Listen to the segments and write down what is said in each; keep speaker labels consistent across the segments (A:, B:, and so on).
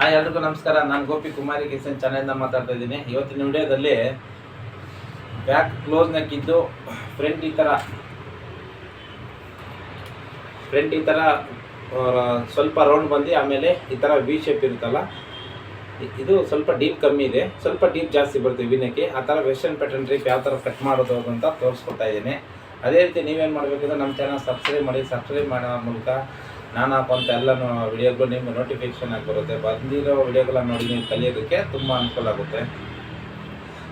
A: Hi, ಎಲ್ರಿಗೂ ನಮಸ್ಕಾರ. ನಾನು ಗೋಪಿ ಕುಮಾರಿ ಕಿಸನ್ ಚಾನೆಲ್ನ ಮಾತಾಡ್ತಾ ಇದ್ದೀನಿ. ಇವತ್ತಿನ ವಿಡಿಯೋದಲ್ಲಿ ಬ್ಯಾಕ್ ಕ್ಲೋಸ್ ನೆಕ್ ಇದ್ದು ಫ್ರಂಟ್ ಈ ಥರ ಫ್ರೆಂಡ್ ಈ ಥರ ಸ್ವಲ್ಪ ರೌಂಡ್ ಬಂದು ಆಮೇಲೆ ಈ ಥರ ವಿ ಶೇಪ್ ಇರುತ್ತಲ್ಲ, ಇದು ಸ್ವಲ್ಪ ಡೀಪ್ ಕಮ್ಮಿ ಇದೆ. ಸ್ವಲ್ಪ ಡೀಪ್ ಜಾಸ್ತಿ ಬರುತ್ತೆ ವಿನಕ್ಕೆ. ಆ ಥರ ವೆಸ್ಟರ್ನ್ ಪ್ಯಾಟರ್ನ್ ಟ್ರಿಪ್ ಯಾವ ಥರ ಕಟ್ ಮಾಡೋದು ಅಂತ ತೋರಿಸ್ಕೊಡ್ತಾ ಇದ್ದೀನಿ. ಅದೇ ರೀತಿ ನೀವೇನು ಮಾಡಬೇಕಂದ್ರೆ ನಮ್ಮ ಚಾನಲ್ ಸಬ್ಸ್ಕ್ರೈಬ್ ಮಾಡಿ. ಸಬ್ಸ್ಕ್ರೈಬ್ ಮಾಡೋ ಮೂಲಕ ನಾನು ಹಾಕುವಂಥ ಎಲ್ಲ ವಿಡಿಯೋಗಳು ನಿಮಗೆ ನೋಟಿಫಿಕೇಶನ್ ಆಗಿ ಬರುತ್ತೆ. ಬಂದಿರೋ ವಿಡಿಯೋಗಳನ್ನ ನೋಡಿ ನೀವು ಕಲಿಯೋದಕ್ಕೆ ತುಂಬ ಅನುಕೂಲ ಆಗುತ್ತೆ.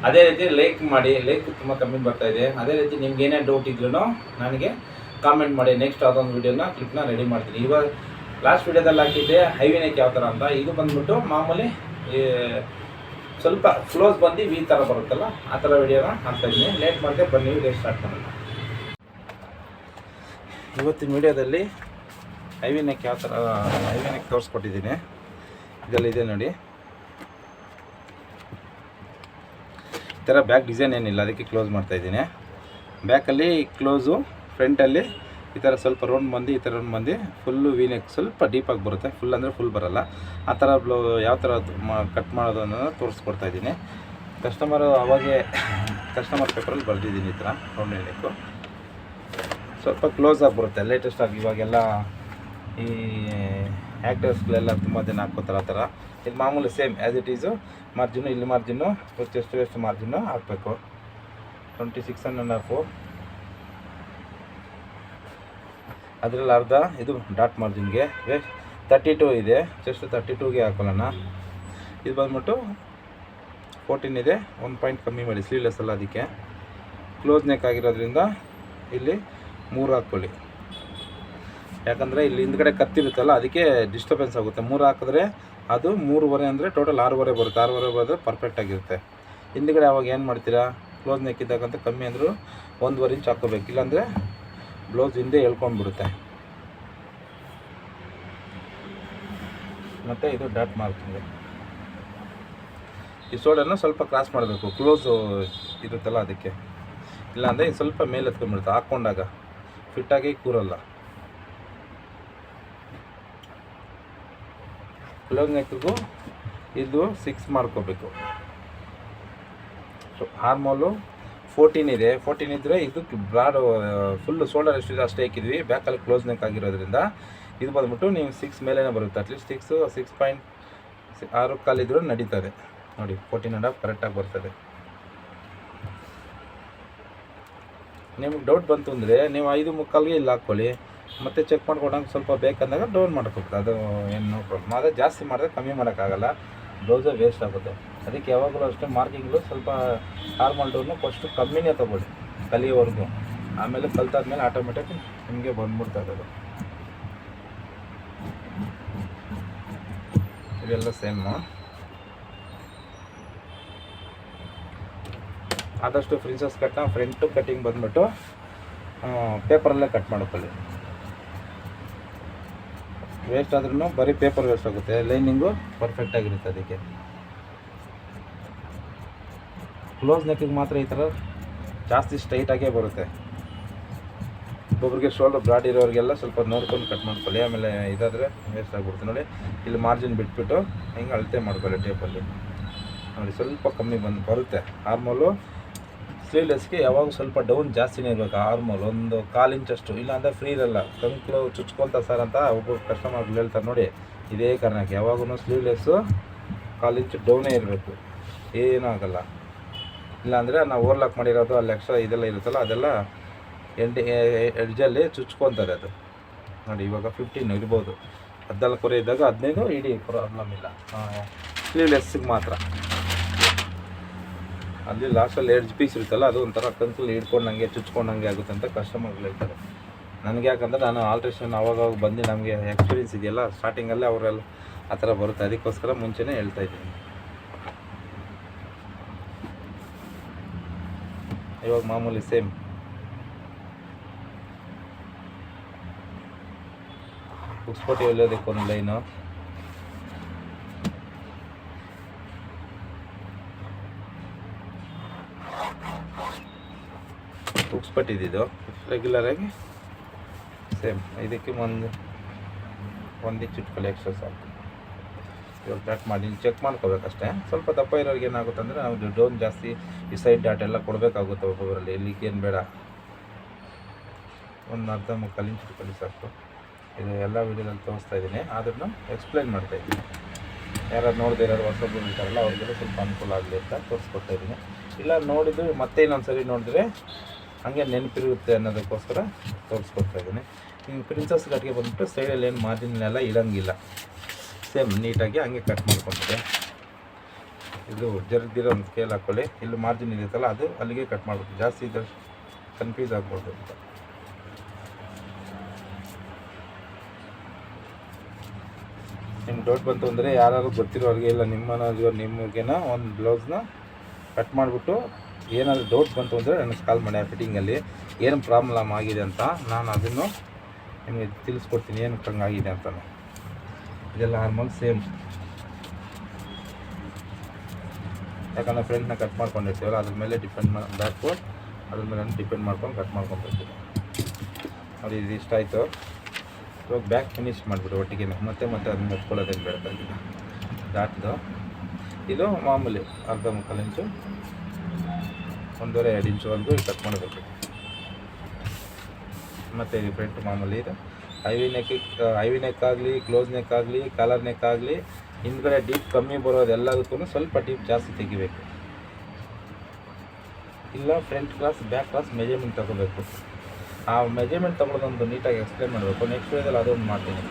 A: ಅದೇ ರೀತಿ ಲೈಕ್ ಮಾಡಿ ಲೈಕ್ ತುಂಬ ಕಮ್ಮಿ ಬರ್ತಾ ಇದೆ. ಅದೇ ರೀತಿ ನಿಮ್ಗೆ ಏನೇ ಡೌಟ್ ಇದ್ರೂ ನನಗೆ ಕಾಮೆಂಟ್ ಮಾಡಿ. ನೆಕ್ಸ್ಟ್ ಅದೊಂದು ವಿಡಿಯೋನ ಕ್ಲಿಪ್ನ ರೆಡಿ ಮಾಡ್ತೀನಿ. ಇವಾಗ ಲಾಸ್ಟ್ ವಿಡಿಯೋದಲ್ಲಿ ಹಾಕಿದ್ದೆ ಹೈವೇನೇ ಯಾವ ಥರ ಅಂತ. ಇದು ಬಂದ್ಬಿಟ್ಟು ಮಾಮೂಲಿ ಸ್ವಲ್ಪ ಕ್ಲೋಸ್ ಬಂದು ಈ ಥರ ಬರುತ್ತಲ್ಲ, ಆ ಥರ ವಿಡಿಯೋನ ಹಾಕ್ತಾ ಇದ್ದೀನಿ. ಲೇಟ್ ಮಾಡಿದೆ ಬನ್ನಿ ವಿಡಿಯೋ ಸ್ಟಾರ್ಟ್ ಮಾಡೋಣ. ಇವತ್ತಿನ ವಿಡಿಯೋದಲ್ಲಿ ಐವಿನೆಕ್ ಯಾವ ಥರ ಐವಿನೆಕ್ ತೋರಿಸ್ಕೊಟ್ಟಿದ್ದೀನಿ. ಇದೆಲ್ಲ ಇದೆ ನೋಡಿ. ಈ ಥರ ಬ್ಯಾಕ್ ಡಿಸೈನ್ ಏನಿಲ್ಲ, ಅದಕ್ಕೆ ಕ್ಲೋಸ್ ಮಾಡ್ತಾ ಇದ್ದೀನಿ. ಬ್ಯಾಕಲ್ಲಿ ಕ್ಲೋಸು, ಫ್ರಂಟಲ್ಲಿ ಈ ಥರ ಸ್ವಲ್ಪ ರೌಂಡ್ ಬಂದು ಈ ಥರ ರೌಂಡ್ ಬಂದು ಫುಲ್ಲು ವೀನೆಕ್ ಸ್ವಲ್ಪ ಡೀಪಾಗಿ ಬರುತ್ತೆ. ಫುಲ್ ಅಂದರೆ ಫುಲ್ ಬರಲ್ಲ. ಆ ಥರ ಬ್ಲೌ, ಯಾವ ಥರ ಕಟ್ ಮಾಡೋದು ಅನ್ನೋದು ತೋರಿಸ್ಕೊಡ್ತಾ ಇದ್ದೀನಿ. ಕಸ್ಟಮರು ಅವಾಗೆ, ಕಸ್ಟಮರ್ ಪೇಪರಲ್ಲಿ ಬರೆದಿದ್ದೀನಿ ಈ ಥರ, ರೌಂಡ್ ನೆಕ್ಕು ಸ್ವಲ್ಪ ಕ್ಲೋಸ್ ಆಗಿ ಬರುತ್ತೆ ಲೇಟೆಸ್ಟ್ ಆಗಿ ಇವಾಗೆಲ್ಲ ಈ ಆ್ಯಕ್ಟರ್ಸ್ಗಳೆಲ್ಲ ತುಂಬ ಜನ ಹಾಕ್ಕೋತಾರೆ ಆ ಥರ. ಇದು ಮಾಮೂಲಿ same as it is margin ಇಲ್ಲಿ ಮಾರ್ಜಿನು ಎಷ್ಟು ಎಷ್ಟು ಮಾರ್ಜಿನು ಹಾಕಬೇಕು. ಟ್ವೆಂಟಿ ಸಿಕ್ಸ್ ಆ್ಯಂಡ್ ಹಾಫು ಅದರಲ್ಲಿ ಅರ್ಧ ಇದು ಡಾಟ್ ಮಾರ್ಜಿನ್ಗೆ ತರ್ಟಿ ಟೂ ಇದೆ. ಜಸ್ಟ್ ತರ್ಟಿ ಟೂಗೆ ಹಾಕೊಳ್ಳೋಣ. ಇದು ಬಂದ್ಬಿಟ್ಟು ಫೋರ್ಟೀನ್ ಇದೆ. ಒಂದು ಪಾಯಿಂಟ್ ಕಮ್ಮಿ ಮಾಡಿ ಸ್ಲೀವ್ಲೆಸ್ ಅಲ್ಲ ಅದಕ್ಕೆ. ಕ್ಲೋಸ್ ನೆಕ್ ಆಗಿರೋದ್ರಿಂದ ಇಲ್ಲಿ ಮೂರು ಹಾಕ್ಕೊಳ್ಳಿ. ಯಾಕಂದರೆ ಇಲ್ಲಿ ಹಿಂದ್ಗಡೆ ಕತ್ತಿರುತ್ತಲ್ಲ ಅದಕ್ಕೆ ಡಿಸ್ಟರ್ಬೆನ್ಸ್ ಆಗುತ್ತೆ. ಮೂರು ಹಾಕಿದ್ರೆ ಅದು ಮೂರುವರೆ ಅಂದರೆ ಟೋಟಲ್ ಆರೂವರೆ ಬರುತ್ತೆ. ಆರೂವರೆ ಬಂದರೆ ಪರ್ಫೆಕ್ಟ್ ಆಗಿರುತ್ತೆ. ಹಿಂದ್ಗಡೆ ಅವಾಗ ಏನು ಮಾಡ್ತೀರಾ? ಕ್ಲೋಸ್ ನೆಕ್ ಇದ್ದಾಗಂತ ಕಮ್ಮಿ ಅಂದರೂ ಒಂದುವರೆ ಇಂಚ್ ಹಾಕೋಬೇಕು ಇಲ್ಲಾಂದರೆ ಬ್ಲೌಸ್ ಹಿಂದೆ ಎಳ್ಕೊಂಡ್ಬಿಡುತ್ತೆ. ಮತ್ತು ಇದು ಡಾಟ್ ಮಾರ್ಕಿಂಗ್ ಈ ಸೋಡನ್ನು ಸ್ವಲ್ಪ ಕ್ರಾಸ್ ಮಾಡಬೇಕು. ಕ್ಲೋಸು ಇರುತ್ತಲ್ಲ ಅದಕ್ಕೆ. ಇಲ್ಲಾಂದರೆ ಸ್ವಲ್ಪ ಮೇಲೆ ಎತ್ಕೊಂಡ್ಬಿಡುತ್ತೆ ಹಾಕ್ಕೊಂಡಾಗ ಫಿಟ್ಟಾಗಿ ಕೂರಲ್ಲ. ಕ್ಲೋಸ್ ನೆಕ್ಗೂ ಇದು ಸಿಕ್ಸ್ ಮಾಡ್ಕೋಬೇಕು. ಸೊ ಹಾರ್ಮೋಲು ಫೋರ್ಟೀನ್ ಇದೆ. ಫೋರ್ಟೀನ್ ಇದ್ದರೆ ಇದು ಬ್ರಾಡ್ ಫುಲ್ಲು ಶೋಲ್ಡರ್ ಎಷ್ಟಿದೆ ಅಷ್ಟೇ ಹಾಕಿದ್ವಿ. ಬ್ಯಾಕಲ್ಲಿ ಕ್ಲೋಸ್ ನೆಕ್ ಆಗಿರೋದ್ರಿಂದ ಇದು ಬಂದ್ಬಿಟ್ಟು ನೀವು ಸಿಕ್ಸ್ ಮೇಲೇ ಬರುತ್ತೆ. ಅಟ್ಲೀಸ್ಟ್ ಸಿಕ್ಸು ಸಿಕ್ಸ್ ಪಾಯಿಂಟ್ ಆರು ಕಾಲಿದ್ರೂ ನಡೀತದೆ. ನೋಡಿ ಫೋರ್ಟೀನ್ ಆ್ಯಂಡ್ ಹಾಫ್ ಕರೆಕ್ಟಾಗಿ ಬರ್ತದೆ. ನಿಮ್ಗೆ ಡೌಟ್ ಬಂತು ಅಂದರೆ ನೀವು ಐದು ಮುಕ್ಕಾಲ್ಗೆ ಇಲ್ಲಿ ಹಾಕ್ಕೊಳ್ಳಿ. ಮತ್ತೆ ಚೆಕ್ ಮಾಡ್ಕೊಂಡಂಗೆ ಸ್ವಲ್ಪ ಬೇಕಂದಾಗ ಡೌನ್ ಮಾಡ್ಕೋಬೇಕು. ಅದು ಏನು ನೋ ಪ್ರಾಬ್ಲಮ್ ಆದರೆ ಜಾಸ್ತಿ ಮಾಡಿದ್ರೆ ಕಮ್ಮಿ ಮಾಡೋಕ್ಕಾಗಲ್ಲ. ಬ್ಲೌಸೇ ವೇಸ್ಟ್ ಆಗುತ್ತೆ. ಅದಕ್ಕೆ ಯಾವಾಗಲೂ ಅಷ್ಟೇ ಮಾರ್ಕಿಂಗ್ಲು ಸ್ವಲ್ಪ ನಾರ್ಮಲ್ ಡೌನು ಫಸ್ಟು ಕಮ್ಮಿನೇ ತೊಗೊಳ್ಳಿ. ಕಲಿಯೋವರೆಗೂ. ಆಮೇಲೆ ಕಲ್ತಾದ್ಮೇಲೆ ಆಟೋಮೆಟಿಕ್ ನಿಮಗೆ ಬಂದ್ಬಿಡ್ತದೆ ಅದು ಇದೆಲ್ಲ ಸೇಮು ಆದಷ್ಟು ಫ್ರಿನ್ಸಸ್ ಕಟ್ನ ಫ್ರಂಟು ಕಟ್ಟಿಂಗ್ ಬಂದ್ಬಿಟ್ಟು ಪೇಪರಲ್ಲೇ ಕಟ್ ಮಾಡ್ಕೊಳ್ಳಿ. ವೇಸ್ಟ್ ಆದ್ರೂ ಬರೀ ಪೇಪರ್ ವೇಸ್ಟ್ ಆಗುತ್ತೆ. ಲೈನಿಂಗು ಪರ್ಫೆಕ್ಟ್ ಆಗಿರುತ್ತೆ ಅದಕ್ಕೆ. ಕ್ಲೋಸ್ ನೆಕ್ಕಿಗೆ ಮಾತ್ರ ಈ ಥರ ಜಾಸ್ತಿ ಸ್ಟ್ರೈಟಾಗೇ ಬರುತ್ತೆ. ಒಬ್ಬೊಬ್ರಿಗೆ ಶೋಲ್ಡರ್ ಬ್ರಾಡ್ ಇರೋರಿಗೆಲ್ಲ ಸ್ವಲ್ಪ ನೋಡ್ಕೊಂಡು ಕಟ್ ಮಾಡ್ಕೊಳ್ಳಿ. ಆಮೇಲೆ ಇದಾದರೆ ವೇಸ್ಟ್ ಆಗಿಬಿಡುತ್ತೆ. ನೋಡಿ, ಇಲ್ಲಿ ಮಾರ್ಜಿನ್ ಬಿಟ್ಬಿಟ್ಟು ಹಿಂಗೆ ಅಳತೆ ಮಾಡ್ಕೊಳ್ಳಿ ಟೇಪಲ್ಲಿ ನೋಡಿ, ಸ್ವಲ್ಪ ಕಮ್ಮಿ ಬಂದು ಬರುತ್ತೆ. ಆರ್ಮೋಲು ಸ್ಲೀವ್ಲೆಸ್ಗೆ ಯಾವಾಗ ಸ್ವಲ್ಪ ಡೌನ್ ಜಾಸ್ತಿನೇ ಇರಬೇಕು ಆರ್ಮೋಲ್ ಒಂದು ಕಾಲು ಇಂಚಷ್ಟು ಇಲ್ಲಾಂದರೆ ಫ್ರೀ ಇರಲ್ಲ. ಕಂಕ್ಲು ಚುಚ್ಕೊಳ್ತಾ ಸರ್ ಅಂತ ಒಬ್ಬರು ಕಸ್ಟಮರ್ಗಳು ಹೇಳ್ತಾರೆ ನೋಡಿ, ಇದೇ ಕಾರಣಕ್ಕೆ ಯಾವಾಗೂ ಸ್ಲೀವ್ಲೆಸ್ಸು ಕಾಲು ಇಂಚು ಡೌನೇ ಇರಬೇಕು. ಏನೂ ಆಗಲ್ಲ ಇಲ್ಲಾಂದರೆ ನಾವು ಓವರ್ಲಾಕ್ ಮಾಡಿರೋದು, ಅಲ್ಲಿ ಎಕ್ಸ್ಟ್ರಾ ಇದೆಲ್ಲ ಇರುತ್ತಲ್ಲ, ಅದೆಲ್ಲ ಎಂಡ್ ಎಡ್ಜಲ್ಲಿ ಚುಚ್ಕೊತಾರೆ ಅದು. ನೋಡಿ, ಇವಾಗ ಫಿಫ್ಟೀನ್ ಇರ್ಬೋದು. ಕೊರೆ ಇದ್ದಾಗ ಹದಿನೈದು, ಇಡೀ ಪ್ರಾಬ್ಲಮ್ ಇಲ್ಲ. ಸ್ಲೀವ್ಲೆಸ್ಸಿಗೆ ಮಾತ್ರ. ಅಲ್ಲಿ ಲಾಸ್ಟಲ್ಲಿ ಎರಡು ಪೀಸ್ ಇರುತ್ತಲ್ಲ, ಅದು ಒಂಥರ ಕಂತಲ್ಲಿ ಹಿಡ್ಕೊಂಡಂಗೆ, ಚುಚ್ಕೊಂಡಂಗೆ ಆಗುತ್ತೆ ಅಂತ ಕಸ್ಟಮರ್ಗಳು ಹೇಳ್ತಾರೆ. ನನಗೆ ಯಾಕಂದರೆ ನಾನು ಆಲ್ಟ್ರೇಷನ್ ಅವಾಗ ಬಂದು ನಮಗೆ ಎಕ್ಸ್ಪೀರಿಯನ್ಸ್ ಇದೆಯಲ್ಲ ಸ್ಟಾರ್ಟಿಂಗಲ್ಲೇ ಅವರೆಲ್ಲ ಆ ಥರ ಬರುತ್ತೆ. ಅದಕ್ಕೋಸ್ಕರ ಮುಂಚೆನೇ ಹೇಳ್ತಾ ಇದ್ದೀನಿ. ಇವಾಗ ಮಾಮೂಲಿ ಸೇಮ್ ಉಕ್ಸ್ಪೋಟಿ ಹೊಲಿಯೋದಕ್ಕೆ ಒಂದು ಲೈನು ಇದ್ದಿದ್ದು ರೆಗ್ಯುಲರಾಗಿ ಸೇಮ್ ಇದಕ್ಕೆ ಒಂದು ಒಂದು ಇಂಚ್ ಇಟ್ಕೊಳ್ಳಿ ಎಕ್ಸ್ಟ್ರಾ ಸಾಕು. ಇವಾಗ ಕಟ್ ಮಾಡಿ ಚೆಕ್ ಮಾಡ್ಕೋಬೇಕಷ್ಟೇ. ಸ್ವಲ್ಪ ದಪ್ಪ ಇರೋರಿಗೆ ಏನಾಗುತ್ತೆ ಅಂದರೆ ನಾವು ಡೋನ್ ಜಾಸ್ತಿ ಈ ಸೈಡ್ ಡಾಟ್ ಎಲ್ಲ ಕೊಡಬೇಕಾಗುತ್ತೆ ಒಬ್ಬೊಬ್ಬರಲ್ಲಿ ಇಲ್ಲಿಗೆ ಏನು ಬೇಡ. ಒಂದು ಅರ್ಧ ಮುಕ್ಕಾಲು ಇಂಚ್ ಕಲಿ ಸಾಕು. ಇದು ಎಲ್ಲ ವೀಡಿಯೋದಲ್ಲಿ ತೋರಿಸ್ತಾ ಇದ್ದೀನಿ. ಆದ್ರೂ ಎಕ್ಸ್ಪ್ಲೈನ್ ಮಾಡ್ತಾ ಇದ್ದೀನಿ. ಯಾರು ನೋಡದೇ ಇರೋರು ಹೊಸಬ್ರು ಇರ್ತಾರಲ್ಲ ಅವ್ರಿಗೆಲ್ಲ ಸ್ವಲ್ಪ ಅನುಕೂಲ ಆಗಲಿ ಅಂತ ತೋರಿಸ್ಕೊಡ್ತಾ ಇದ್ದೀನಿ. ಇಲ್ಲ ನೋಡಿದ್ದು ಮತ್ತೆ ಇನ್ನೊಂದು ಸರಿ ನೋಡಿದ್ರೆ ಹಂಗೆ ನೆನಪಿರುತ್ತೆ ಅನ್ನೋದಕ್ಕೋಸ್ಕರ ತೋರಿಸ್ಕೊಡ್ತಾ ಇದ್ದೀನಿ. ಹಿಂಗೆ ಪ್ರಿನ್ಸಸ್ ಕಟ್ಗೆ ಬಂದುಬಿಟ್ಟು ಸೈಡಲ್ಲಿ ಏನು ಮಾರ್ಜಿನ್ಲೆಲ್ಲ ಇಡೋಂಗಿಲ್ಲ. ಸೇಮ್ ನೀಟಾಗಿ ಹಂಗೆ ಕಟ್ ಮಾಡ್ಕೊಂಡಿದೆ. ಇದು ಜರಿದಿರೋ ಒಂದು ಸ್ಕೇಲ್ ಹಾಕ್ಕೊಳ್ಳಿ ಇಲ್ಲಿ ಮಾರ್ಜಿನ್ ಇರುತ್ತಲ್ಲ, ಅದು ಅಲ್ಲಿಗೆ ಕಟ್ ಮಾಡಬೇಕು ಜಾಸ್ತಿ ಇದ್ರೆ ಕನ್ಫ್ಯೂಸ್ ಆಗ್ಬೋದು ಅಂತ. ನಿಮ್ಗೆ ಡೌಟ್ ಬಂತು ಅಂದರೆ ಯಾರು ಗೊತ್ತಿರೋರಿಗೆ ಇಲ್ಲ ನಿಮ್ಮನವ್ರಿಗೆ ನಿಮಗೇನ ಒಂದು ಬ್ಲೌಸ್ನ ಕಟ್ ಮಾಡಿಬಿಟ್ಟು ಏನಾದರೂ ಡೌಟ್ ಬಂತು ಅಂದರೆ ನನಗೆ ಕಾಲ್ ಮಾಡಿ ಆ ಫಿಟ್ಟಿಂಗಲ್ಲಿ ಏನು ಪ್ರಾಬ್ಲಮ್ ಆಗಿದೆ ಅಂತ ನಾನು ಅದನ್ನು ನಿಮಗೆ ತಿಳಿಸ್ಕೊಡ್ತೀನಿ ಏನು ಹಂಗಾಗಿದೆ ಅಂತ ಇದೆಲ್ಲ ಹಾರ್ಮೋನ್ ಸೇಮ್ ಯಾಕಂದರೆ ಫ್ರೆಂಡ್ನ ಕಟ್ ಮಾಡ್ಕೊಂಡಿರ್ತೀವಲ್ಲ ಅದ್ರ ಮೇಲೆ ಡಿಪೆಂಡ್ ಮಾಡಿ ಬ್ಯಾಕು ಅದ್ರ ಮೇಲೆ ಡಿಪೆಂಡ್ ಮಾಡ್ಕೊಂಡು ಕಟ್ ಮಾಡ್ಕೊಂಡಿರ್ತೀವಿ ನೋಡಿ ಇದು ಇಷ್ಟ ಆಯಿತು. ಇವಾಗ ಬ್ಯಾಕ್ ಫಿನಿಶ್ ಮಾಡಿಬಿಡು ಒಟ್ಟಿಗೆ ಮತ್ತೆ ಮತ್ತೆ ಅದನ್ನ ಮುಟ್ಕೊಳ್ಳೋದೇನು ಬೇಡ ದಾಟ್ದು ಇದು ಮಾಮೂಲಿ ಅರ್ಧ ಮುಕ್ಕಾಲು ಇಂಚು ಒಂದೂವರೆ ಎರಡು ಇಂಚುವರೆಗೂ ಕಟ್ ಮಾಡಬೇಕು ಮತ್ತು ಇದು ಫ್ರಂಟ್ ಮಾಮೂಲಿ ಇದು. ಐವಿ ನೆಕ್ ಐವಿ ನೆಕ್ ಆಗಲಿ ಕ್ಲೋಸ್ ನೆಕ್ ಆಗಲಿ ಕಾಲರ್ ನೆಕ್ ಆಗಲಿ, ಹಿಂದ್ಗಡೆ ಡೀಪ್ ಕಮ್ಮಿ ಬರೋದು ಎಲ್ಲದಕ್ಕೂ ಸ್ವಲ್ಪ ಡೀಪ್ ಜಾಸ್ತಿ ತೆಗಿಬೇಕು. ಇಲ್ಲ front close back close measurement ತಗೋಬೇಕು. ಆ ಮೆಜರ್ಮೆಂಟ್ ತೊಗೊಳೋದೊಂದು ನೀಟಾಗಿ ಎಕ್ಸ್ಪ್ಲೇನ್ ಮಾಡಬೇಕು. ನೆಕ್ಸ್ಟ್ ವೇದಲ್ಲಿ ಅದೊಂದು ಮಾಡ್ತೀನಿ.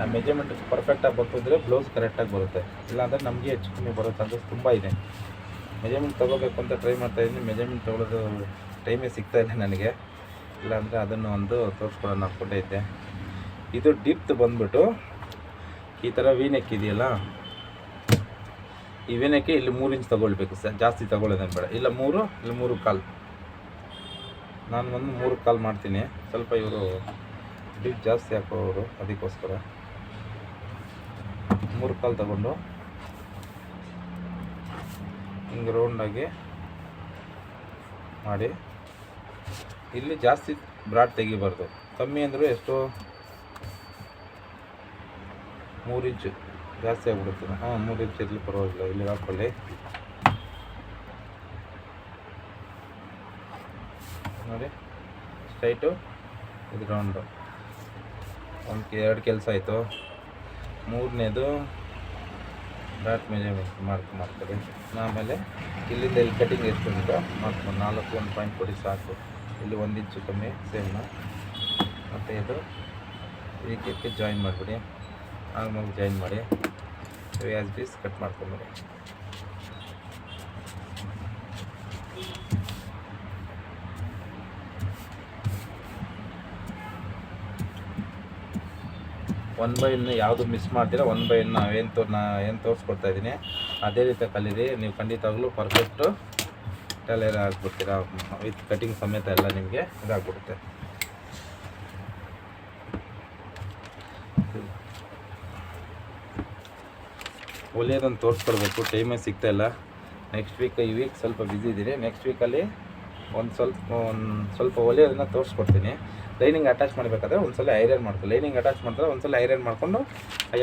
A: ಆ ಮೆಜರ್ಮೆಂಟ್ ಪರ್ಫೆಕ್ಟಾಗಿ ಬರ್ತಿದ್ರೆ ಬ್ಲೌಸ್ ಕರೆಕ್ಟಾಗಿ ಬರುತ್ತೆ. ಇಲ್ಲಾಂದರೆ ನಮಗೆ ಹೆಚ್ಚು ಕಮ್ಮಿ ಬರೋ ಚಾನ್ಸಸ್ ತುಂಬ ಇದೆ. ಮೆಜರ್ಮೆಂಟ್ ತೊಗೋಬೇಕು ಅಂತ ಟ್ರೈ ಮಾಡ್ತಾ ಇದ್ದೀನಿ. ಮೆಜರ್ಮೆಂಟ್ ತೊಗೊಳೋದು ಟೈಮೇ ಸಿಗ್ತಾ ಇಲ್ಲ ನನಗೆ. ಇಲ್ಲಾಂದರೆ ಅದನ್ನು ಒಂದು ತೋರಿಸ್ಕೊಳ್ಳೋಣ ಇದ್ದೆ. ಇದು ಡಿಪ್ತ್ ಬಂದ್ಬಿಟ್ಟು ಈ ಥರ ವೀನೆಕ್ ಇದೆಯಲ್ಲ? ಈ ವೀನೆಕ್ಕೆ ಇಲ್ಲಿ ಮೂರು ಇಂಚ್ ತೊಗೊಳ್ಬೇಕು ಸರ್. ಜಾಸ್ತಿ ತೊಗೊಳ್ಳೋದೇನು ಬೇಡ. ಇಲ್ಲ ಮೂರು ಇಲ್ಲ ಮೂರು ಕಾಲು. ನಾನು ಒಂದು ಮೂರು ಕಾಲ್ ಮಾಡ್ತೀನಿ. ಸ್ವಲ್ಪ ಇವರು ಡಿಪ್ ಜಾಸ್ತಿ ಹಾಕೋರು ಅದಕ್ಕೋಸ್ಕರ. ಮೂರು ಕಾಲ್ ತಗೊಂಡು ಹಿಂಗೆ ರೌಂಡಾಗಿ ಮಾಡಿ. ಇಲ್ಲಿ ಜಾಸ್ತಿ ಬ್ರಾಡ್ ತೆಗಿಬಾರ್ದು. ಕಮ್ಮಿ ಅಂದರೂ ಎಷ್ಟು ಮೂರು ಇಂಚು ಜಾಸ್ತಿ ಆಗ್ಬಿಡುತ್ತೆ. ಹಾಂ, ಮೂರು ಇಂಚ್ ಇರಲಿ ಪರವಾಗಿಲ್ಲ, ಇಲ್ಲಿ ಹಾಕೊಳ್ಳಿ. ನೋಡಿ ಸ್ಟ್ರೈಟು ಇದು ರೌಂಡು ಒಂದು ಎರಡು ಕೆಲಸ ಆಯಿತು. ಮೂರನೇದು ಡಾಟ್ ಮೆಜರ್ಮೆಂಟ್ ಮಾರ್ಕ್ ಮಾಡ್ತಾರೆ ಆಮೇಲೆ ಇಲ್ಲಿಂದ ಇಲ್ಲಿ ಕಟಿಂಗ್ ಎಷ್ಟು ಉಂಟು ಮಾಡ್ಕೊಂಡು ನಾಲ್ಕು ಒಂದು ಪಾಯಿಂಟ್ ಕೊಡಿ ಸಾಕು. ಇಲ್ಲಿ ಒಂದು ಇಂಚು ಕಮ್ಮಿ ಸೇಮ್ನ ಮತ್ತು ಇದು ಇದಕ್ಕೆ ಜಾಯಿನ್ ಮಾಡಿಬಿಡಿ. ಆಮೇಲೆ ಜಾಯಿನ್ ಮಾಡಿ. ಆ್ಯಸ್ ಬೀಸ್ ಕಟ್ ಮಾಡ್ಕೊಂಬಿಡಿ. ಒನ್ ಬೈ ಇನ್ನು ಯಾವುದು ಮಿಸ್ ಮಾಡ್ತೀರಾ ಒನ್ ಬೈ ಇನ್ನು ಏನು ತೋ ನಾ ಏನು ತೋರಿಸ್ಕೊಡ್ತಾ ಇದ್ದೀನಿ, ಅದೇ ರೀತಿ ಕಲೀರಿ, ನೀವು ಖಂಡಿತವಾಗ್ಲೂ ಪರ್ಫೆಕ್ಟು ಟೈಲರ್ ಆಗಿಬಿಡ್ತೀರಾ, ವಿತ್ ಕಟಿಂಗ್ ಸಮೇತ ಎಲ್ಲ ನಿಮಗೆ ಇದಾಗ್ಬಿಡುತ್ತೆ. ಹೊಲಿಯೋದನ್ನು ತೋರಿಸ್ಕೊಡ್ಬೇಕು ಟೈಮೇ ಸಿಗ್ತಾಯಿಲ್ಲ ನೆಕ್ಸ್ಟ್ ವೀಕ್ ಈ ವೀಕ್ ಸ್ವಲ್ಪ ಬ್ಯುಸಿ ಇದ್ದೀನಿ ನೆಕ್ಸ್ಟ್ ವೀಕಲ್ಲಿ ಒಂದು ಸ್ವಲ್ಪ ಒಂದು ಸ್ವಲ್ಪ ಒಲೆಯೋದನ್ನ ತೋರಿಸ್ಕೊಡ್ತೀನಿ. ಲೈನಿಂಗ್ ಅಟ್ಯಾಚ್ ಮಾಡಬೇಕಾದ್ರೆ ಒಂದ್ಸಲ ಐರನ್ ಮಾಡ್ತೀವಿ ಲೈನಿಂಗ್ ಅಟ್ಯಾಚ್ ಮಾಡಿದ್ರೆ ಒಂದು ಸಲ ಐರನ್ ಮಾಡಿಕೊಂಡು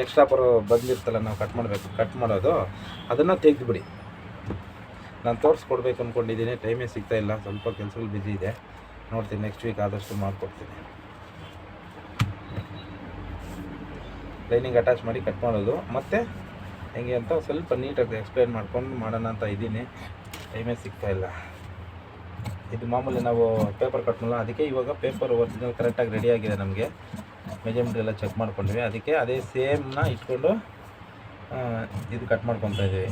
A: ಎಕ್ಸ್ಟ್ರಾ ಬರೋ ಬಂದಿರ್ತಲ್ಲ ನಾವು ಕಟ್ ಮಾಡಬೇಕು ಕಟ್ ಮಾಡೋದು, ಅದನ್ನು ತೆಗೆದುಬಿಡಿ. ನಾನು ತೋರಿಸ್ಕೊಡ್ಬೇಕು ಅಂದ್ಕೊಂಡಿದ್ದೀನಿ ಟೈಮೇ ಸಿಗ್ತಾ ಇಲ್ಲ, ಸ್ವಲ್ಪ ಕೆಲಸಗಳು ಬ್ಯುಸಿ ಇದೆ. ನೋಡ್ತೀನಿ ನೆಕ್ಸ್ಟ್ ವೀಕ್ ಆದಷ್ಟು ಮಾಡಿಕೊಡ್ತೀನಿ. ಲೈನಿಂಗ್ ಅಟ್ಯಾಚ್ ಮಾಡಿ ಕಟ್ ಮಾಡೋದು. ಮತ್ತು ಹೆಂಗೆ ಅಂತ ಸ್ವಲ್ಪ ನೀಟಾಗಿ ಎಕ್ಸ್ಪ್ಲೈನ್ ಮಾಡ್ಕೊಂಡು ಮಾಡೋಣ ಅಂತ ಇದ್ದೀನಿ. ಟೈಮೇ ಸಿಗ್ತಾ ಇಲ್ಲ. ಇದು ಮಾಮೂಲಿ ನಾವು ಪೇಪರ್ ಕಟ್ನಲ್ಲ, ಅದಕ್ಕೆ ಇವಾಗ ಪೇಪರ್ ಒರಿಜಿನಲ್ ಕರೆಕ್ಟಾಗಿ ರೆಡಿ ಆಗಿದೆ ನಮಗೆ. ಮೆಜರ್ಮೆಂಟ್ ಎಲ್ಲ ಚೆಕ್ ಮಾಡ್ಕೊಂಡ್ವಿ. ಅದಕ್ಕೆ ಅದೇ ಸೇಮ್ನ ಇಟ್ಕೊಂಡು ಇದು ಕಟ್ ಮಾಡ್ಕೊತಾ ಇದ್ದೀವಿ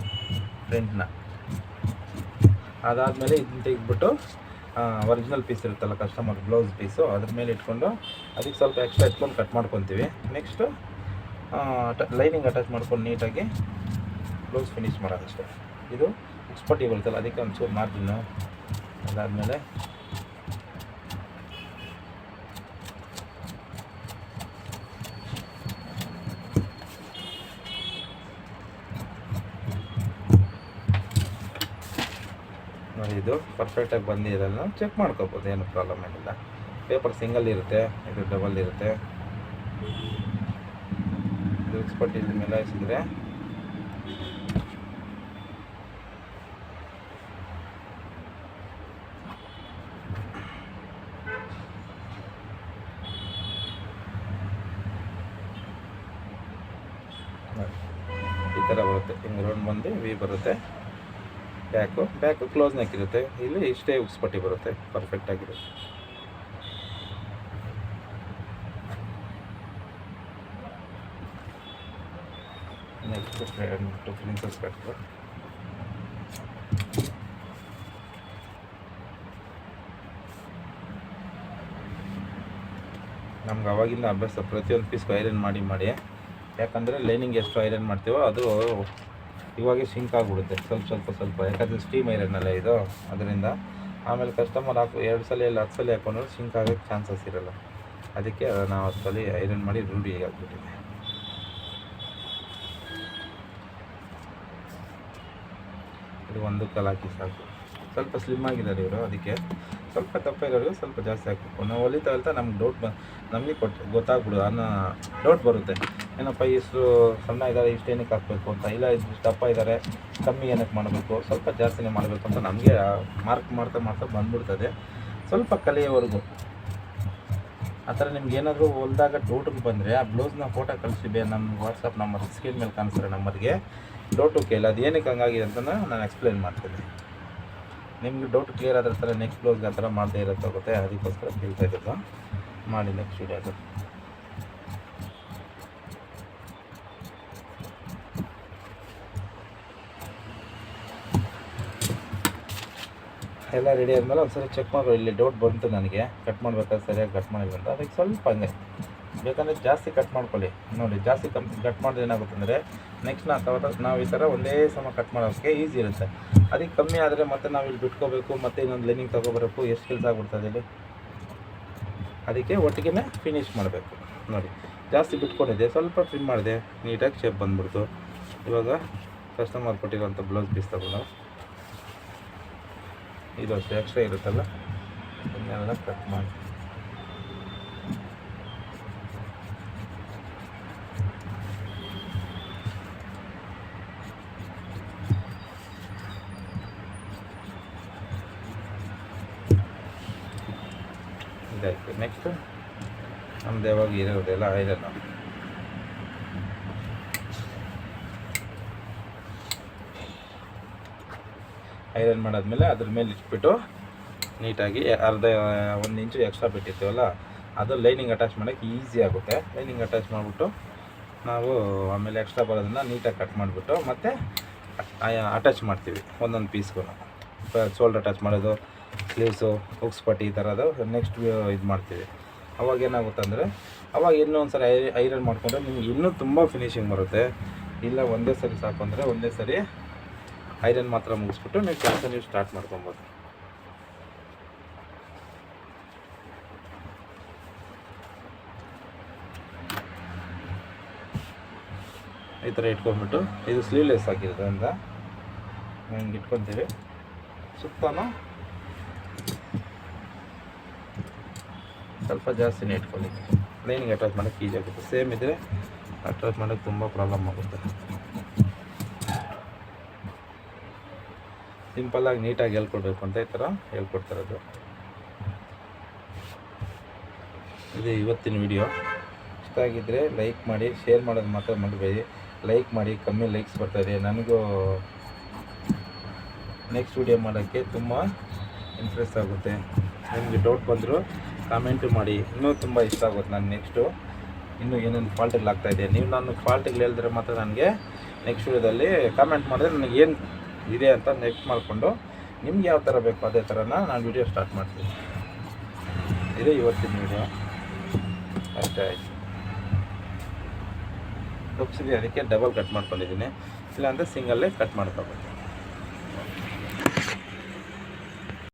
A: ಫ್ರಂಟ್ನ ಅದಾದಮೇಲೆ ಇದನ್ನ ತೆಗೆದ್ಬಿಟ್ಟು ಒರಿಜಿನಲ್ ಪೀಸ್ ಇರುತ್ತಲ್ಲ ಕಸ್ಟಮರ್ ಬ್ಲೌಸ್ ಪೀಸು ಅದ್ರ ಮೇಲೆ ಇಟ್ಕೊಂಡು, ಅದಕ್ಕೆ ಸ್ವಲ್ಪ ಎಕ್ಸ್ಟ್ರಾ ಇಟ್ಕೊಂಡು ಕಟ್ ಮಾಡ್ಕೊತೀವಿ. ನೆಕ್ಸ್ಟು ಲೈನಿಂಗ್ ಅಟ್ಯಾಚ್ ಮಾಡ್ಕೊಂಡು ನೀಟಾಗಿ ಬ್ಲೌಸ್ ಫಿನಿಶ್ ಮಾಡೋದಷ್ಟೇ. ಇದು ಎಕ್ಸ್ಪರ್ಟ್ ಬರುತ್ತಲ್ಲ, ಅದಕ್ಕೆ ಒಂಚೂರು ಮಾರ್ಜಿನ್ನು ಅದಾದಮೇಲೆ ನೋಡಿ, ಇದು ಪರ್ಫೆಕ್ಟಾಗಿ ಬಂದಿರಲ್ಲ ಚೆಕ್ ಮಾಡ್ಕೋಬೋದು, ಏನು ಪ್ರಾಬ್ಲಮ್ ಏನಿಲ್ಲ. ಪೇಪರ್ ಸಿಂಗಲ್ ಇರುತ್ತೆ, ಇದು ಡಬಲ್ ಇರುತ್ತೆ. ಇದು ಎಕ್ಸ್ಪರ್ಟ್ ಮೇಲೆ ಮೆಲಾಯಿಸಿದ್ರೆ ಥರ ಬರುತ್ತೆ ಹಿಂಗೆ ರೌಂಡ್ ಬಂದು ವಿ ಬರುತ್ತೆ. ಬ್ಯಾಕು ಬ್ಯಾಕು ಕ್ಲೋಸ್ ನೆಕ್ ಇರುತ್ತೆ. ಇಲ್ಲಿ ಇಷ್ಟೇ ಉಕ್ಸ್ ಪಟ್ಟಿ ಬರುತ್ತೆ. ಪರ್ಫೆಕ್ಟ್ ಆಗಿರುತ್ತೆ. ನೆಕ್ಸ್ಟ್ ಕಟ್ರು ನಮ್ಗೆ ಅವಾಗಿಂದ ಅಭ್ಯಾಸ ಪ್ರತಿಯೊಂದು ಪೀಸ್ಗೂ ಐರನ್ ಮಾಡಿ ಮಾಡಿ. ಯಾಕಂದರೆ ಲೈನಿಂಗ್ ಎಷ್ಟು ಐರನ್ ಮಾಡ್ತೀವೋ ಅದು ಇವಾಗೆ ಸಿಂಕ್ ಆಗಿಬಿಡುತ್ತೆ. ಸ್ವಲ್ಪ ಸ್ವಲ್ಪ ಸ್ವಲ್ಪ. ಯಾಕಂದರೆ ಸ್ಟೀಮ್ ಐರನ್ ಅಲ್ಲ ಇದು. ಅದರಿಂದ ಆಮೇಲೆ ಕಸ್ಟಮರ್ ಹಾಕು, ಎರಡು ಸಲ ಇಲ್ಲ, ಹತ್ತು ಸಲ ಹಾಕೊಂಡ್ರೆ ಸಿಂಕ್ ಆಗೋಕ್ಕೆ ಚಾನ್ಸಸ್ ಇರಲ್ಲ. ಅದಕ್ಕೆ ನಾವು ಹತ್ತು ಸಲ ಐರನ್ ಮಾಡಿ ರೂಢಿ ಆಗಿಬಿಟ್ಟಿದೆ. ಇದು ಒಂದು ಕಲ್ ಹಾಕಿ ಸಾಕು. ಸ್ವಲ್ಪ ಸ್ಲಿಮ್ ಆಗಿದ್ದಾರೆ ಇವರು, ಅದಕ್ಕೆ ಸ್ವಲ್ಪ ದಪ್ಪ ಇರೋರಿಗೆ ಸ್ವಲ್ಪ ಜಾಸ್ತಿ ಹಾಕಬೇಕು. ನಾವು ಹೊಲಿತಾ ಹೊಲಿತಾ ನಮ್ಗೆ ಡೌಟ್ ಬ ನಮಗೆ ಕೊಟ್ಟು ಗೊತ್ತಾಗ್ಬಿಡು ಅನ್ನೋ ಡೌಟ್ ಬರುತ್ತೆ. ಏನಪ್ಪ ಇಷ್ಟು ಸಣ್ಣ ಇದ್ದಾರೆ ಇಷ್ಟೇನಕ್ಕೆ ಹಾಕಬೇಕು ಅಂತ. ಇಲ್ಲ ಇಷ್ಟು ದಪ್ಪ ಇದ್ದಾರೆ ಕಮ್ಮಿ ಏನಕ್ಕೆ ಮಾಡಬೇಕು? ಸ್ವಲ್ಪ ಜಾಸ್ತಿನೇ ಮಾಡಬೇಕು ಅಂತ ನಮಗೆ ಮಾರ್ಕ್ ಮಾಡ್ತಾ ಮಾಡ್ತಾ ಬಂದ್ಬಿಡ್ತದೆ. ಸ್ವಲ್ಪ ಕಲಿಯೋವರೆಗೂ. ಆ ಥರ ನಿಮ್ಗೆ ಏನಾದರೂ ಹೊಲ್ದಾಗ ಡೌಟಿಗೆ ಬಂದರೆ, ಆ ಬ್ಲೌಸ್ನ ಫೋಟೋ ಕಳಿಸಿ ಬೇ ನಮ್ಮ ವಾಟ್ಸಪ್ ನಂಬರ್ ಸ್ಕ್ರೀನ್ ಮೇಲೆ ಕಾಣಿಸ್ತಾರೆ ನಂಬರ್ಗೆ ಡೌಟು ಕೇಳಿ, ಅದು ಏನಕ್ಕೆ ಹಂಗಾಗಿದೆ ಅಂತ ನಾನು ಎಕ್ಸ್ಪ್ಲೈನ್ ಮಾಡ್ತೀನಿ. ನಿಮ್ಗೆ ಡೌಟ್ ಕ್ಲಿಯರ್ ಆದ್ರೆ ಥರ ನೆಕ್ಸ್ಟ್ ಬ್ಲೌಸ್ಗೆ ಆ ಥರ ಮಾಡದೇ ಇರೋದಾಗುತ್ತೆ ಅದಕ್ಕೋಸ್ಕರ ಕೇಳ್ತಾ ಇರೋದು. ಮಾಡಿ ನೆಕ್ಸ್ಟ್ ವಿಡಿಯೋದು ಎಲ್ಲ ರೆಡಿ ಆದಮೇಲೆ ಒಂದ್ಸರಿ ಚೆಕ್ ಮಾಡೋ ಇಲ್ಲಿ ಡೌಟ್ ಬಂತು ನನಗೆ. ಕಟ್ ಮಾಡ್ಬೇಕಾದ್ರೆ ಸರಿಯಾಗಿ ಕಟ್ ಮಾಡಿಲ್ಲ ಅಂತ. ಅದಕ್ಕೆ ಸ್ವಲ್ಪ ಹಂಗೆ. ಬೇಕಂದರೆ ಜಾಸ್ತಿ ಕಟ್ ಮಾಡ್ಕೊಳ್ಳಿ. ನೋಡಿ, ಜಾಸ್ತಿ ಕಮ್ ಕಟ್ ಮಾಡಿದ್ರೆ ಏನಾಗುತ್ತೆ ಅಂದರೆ ನೆಕ್ಸ್ಟ್ ನಾ ತವ ನಾವು ಈ ಥರ ಒಂದೇ ಸಮ ಕಟ್ ಮಾಡೋಕ್ಕೆ ಈಸಿ ಇರುತ್ತೆ. ಅದಕ್ಕೆ ಕಮ್ಮಿ ಆದರೆ ಮತ್ತೆ ನಾವು ಇಲ್ಲಿ ಬಿಟ್ಕೋಬೇಕು, ಮತ್ತೆ ಇನ್ನೊಂದು ಲೈನಿಂಗ್ ತೊಗೊಬರಬೇಕು ಎಷ್ಟು ಕೆಲಸ ಆಗ್ಬಿಡ್ತದೆ ಇಲ್ಲಿ? ಅದಕ್ಕೆ ಒಟ್ಟಿಗೆ ಫಿನಿಶ್ ಮಾಡಬೇಕು. ನೋಡಿ, ಜಾಸ್ತಿ ಬಿಟ್ಕೊಂಡಿದ್ದೆ. ಸ್ವಲ್ಪ ಟ್ರಿಮ್ ಮಾಡಿದೆ. ನೀಟಾಗಿ ಶೇಪ್ ಬಂದ್ಬಿಡ್ತು. ಇವಾಗ ಕಸ್ಟಮರ್ ಕೊಟ್ಟಿರೋಂಥ ಬ್ಲೌಸ್ ಪೀಸ್ ತಗೊಂಡು. ಇದು ಅಷ್ಟೇ ಎಕ್ಸ್ಟ್ರಾ ಇರುತ್ತಲ್ಲ? ಇದನ್ನೆಲ್ಲ ಕಟ್ ಮಾಡಿ. ಇದಾಯ್ತು ನೆಕ್ಸ್ಟ್ ನಮ್ದು ಯಾವಾಗ ಇರೋದೆಲ್ಲ ಐರನ್ನು ಐರನ್ ಮಾಡಾದ್ಮೇಲೆ ಅದ್ರ ಮೇಲೆ ಇಟ್ಬಿಟ್ಟು ನೀಟಾಗಿ ಅರ್ಧ, ಒಂದು ಇಂಚು ಎಕ್ಸ್ಟ್ರಾ ಬಿಟ್ಟಿರ್ತೀವಲ್ಲ, ಅದು ಲೈನಿಂಗ್ ಅಟ್ಯಾಚ್ ಮಾಡೋಕ್ಕೆ ಈಸಿ ಆಗುತ್ತೆ. ಲೈನಿಂಗ್ ಅಟ್ಯಾಚ್ ಮಾಡಿಬಿಟ್ಟು ನಾವು ಆಮೇಲೆ ಎಕ್ಸ್ಟ್ರಾ ಬರೋದನ್ನು ನೀಟಾಗಿ ಕಟ್ ಮಾಡಿಬಿಟ್ಟು ಮತ್ತು ಅಟ್ಯಾಚ್ ಮಾಡ್ತೀವಿ ಒಂದೊಂದು ಪೀಸ್ಗೂ ಶೋಲ್ಡರ್ ಅಟ್ಯಾಚ್ ಮಾಡೋದು ಸ್ಲೀವ್ಸು ಹುಕ್ಸ್ ಪಟ್ಟಿ ಈ ಥರದ್ದು ನೆಕ್ಸ್ಟ್ ಇದು ಮಾಡ್ತೀವಿ. ಅವಾಗ ಏನಾಗುತ್ತೆ ಅಂದರೆ, ಅವಾಗ ಇನ್ನೂ ಒಂದು ಸರಿ ಐರನ್ ಮಾಡಿಕೊಂಡ್ರೆ ನಿಮ್ಗೆ ಇನ್ನೂ ತುಂಬ ಫಿನಿಶಿಂಗ್ ಬರುತ್ತೆ. ಇಲ್ಲ ಒಂದೇ ಸರಿ ಸಾಕು ಅಂದರೆ ಒಂದೇ ಸರಿ ಐರನ್ ಮಾತ್ರ ಮುಗಿಸ್ಬಿಟ್ಟು ನೀವು ಕೆಲಸ ನೀವು ಸ್ಟಾರ್ಟ್ ಮಾಡ್ಕೊಬೋದು. ಈ ಥರ ಇಟ್ಕೊಂಡ್ಬಿಟ್ಟು ಇದು ಸ್ಲೀವ್ಲೆಸ್ ಆಗಿರೋದ್ರಿಂದ ಹಿಂಗೆ ಇಟ್ಕೊತೀವಿ. ಸುತ್ತನೂ ಸ್ವಲ್ಪ ಜಾಸ್ತಿನೇ ಇಟ್ಕೊಳ್ಳಿ. ಲೈನಿಗೆ ಅಟ್ಯಾಚ್ ಮಾಡೋಕ್ಕೆ ಈಜಿ ಆಗುತ್ತೆ. ಸೇಮ್ ಇದ್ದರೆ ಅಟ್ಯಾಚ್ ಮಾಡೋಕ್ಕೆ ತುಂಬ ಪ್ರಾಬ್ಲಮ್ ಆಗುತ್ತೆ. ಸಿಂಪಲ್ಲಾಗಿ ನೀಟಾಗಿ ಹೇಳ್ಕೊಡ್ಬೇಕು ಅಂತ ಈ ಥರ ಹೇಳ್ಕೊಡ್ತಿರೋದು ಇದು ಇವತ್ತಿನ ವಿಡಿಯೋ. ಇಷ್ಟ ಆಗಿದ್ದರೆ ಲೈಕ್ ಮಾಡಿ, ಶೇರ್ ಮಾಡೋದು ಮಾತ್ರ ಮಾಡಬೇಡಿ ಲೈಕ್ ಮಾಡಿ, ಕಮ್ಮಿ ಲೈಕ್ಸ್ ಬರ್ತಾಯಿದೆ ನನಗೂ ನೆಕ್ಸ್ಟ್ ವಿಡಿಯೋ ಮಾಡೋಕ್ಕೆ ತುಂಬ ಇಂಟ್ರೆಸ್ಟ್ ಆಗುತ್ತೆ. ನಿಮಗೆ ಡೌಟ್ ಬಂದರೂ ಕಾಮೆಂಟು ಮಾಡಿ. ಇನ್ನೂ ತುಂಬ ಇಷ್ಟ ಆಗುತ್ತೆ ನಾನು ನೆಕ್ಸ್ಟು ಇನ್ನೂ ಏನೇನು ಫಾಲ್ಟ್ಗಳು ಆಗ್ತಾಯಿದೆ ನೀವು ನಾನು ಫಾಲ್ಟ್ಗಳು ಹೇಳಿದ್ರೆ ಮಾತ್ರ ನನಗೆ ನೆಕ್ಸ್ಟ್ ವಿಡಿಯೋದಲ್ಲಿ ಕಾಮೆಂಟ್ ಮಾಡಿದ್ರೆ ನನಗೆ ಏನು ಇದೆ ಅಂತ ನೆಕ್ಸ್ಟ್ ಮಾಡಿಕೊಂಡು ನಿಮ್ಗೆ ಯಾವ ಥರ ಬೇಕು ಅದೇ ಥರನ ನಾನು ವಿಡಿಯೋ ಸ್ಟಾರ್ಟ್ ಮಾಡ್ತೀನಿ. ಇದೆ ಇವತ್ತಿನ ವಿಡಿಯೋ ಅಷ್ಟೇ ಆಯಿತು. ರುಪ್ಸಿಗೆ ಅದಕ್ಕೆ ಡಬಲ್ ಕಟ್ ಮಾಡ್ಕೊಂಡಿದ್ದೀನಿ. ಇಲ್ಲಾಂದರೆ ಸಿಂಗಲ್ಲೇ ಕಟ್ ಮಾಡ್ಕೋಬೇಕು.